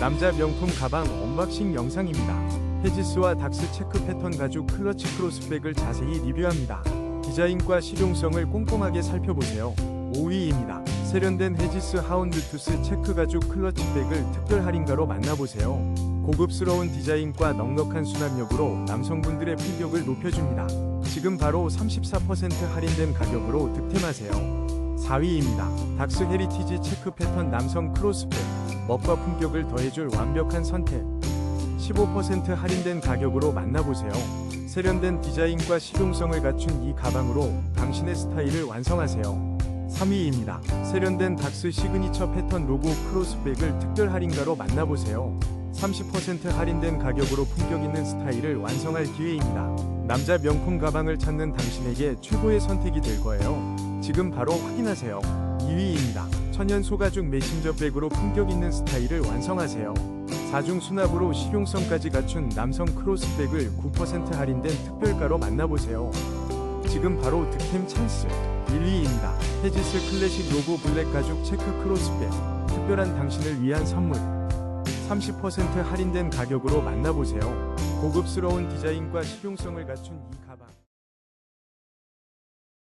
남자 명품 가방 언박싱 영상입니다. 헤지스와 닥스 체크 패턴 가죽 클러치 크로스백을 자세히 리뷰합니다. 디자인과 실용성을 꼼꼼하게 살펴보세요. 5위입니다. 세련된 헤지스 하운드 투스 체크 가죽 클러치백을 특별 할인가로 만나보세요. 고급스러운 디자인과 넉넉한 수납력으로 남성분들의 품격을 높여줍니다. 지금 바로 34% 할인된 가격으로 득템하세요. 4위입니다. 닥스 헤리티지 체크 패턴 남성 크로스백 멋과 품격을 더해줄 완벽한 선택 15% 할인된 가격으로 만나보세요. 세련된 디자인과 실용성을 갖춘 이 가방으로 당신의 스타일을 완성하세요. 3위입니다. 세련된 닥스 시그니처 패턴 로고 크로스백을 특별 할인가로 만나보세요. 30% 할인된 가격으로 품격 있는 스타일을 완성할 기회입니다. 남자 명품 가방을 찾는 당신에게 최고의 선택이 될 거예요. 지금 바로 확인하세요. 2위입니다. 천연 소가죽 메신저 백으로 품격 있는 스타일을 완성하세요. 4중 수납으로 실용성까지 갖춘 남성 크로스백을 9% 할인된 특별가로 만나보세요. 지금 바로 득템 찬스 1위입니다. 헤지스 클래식 로고 블랙 가죽 체크 크로스백 특별한 당신을 위한 선물 30% 할인된 가격으로 만나보세요. 고급스러운 디자인과 실용성을 갖춘 이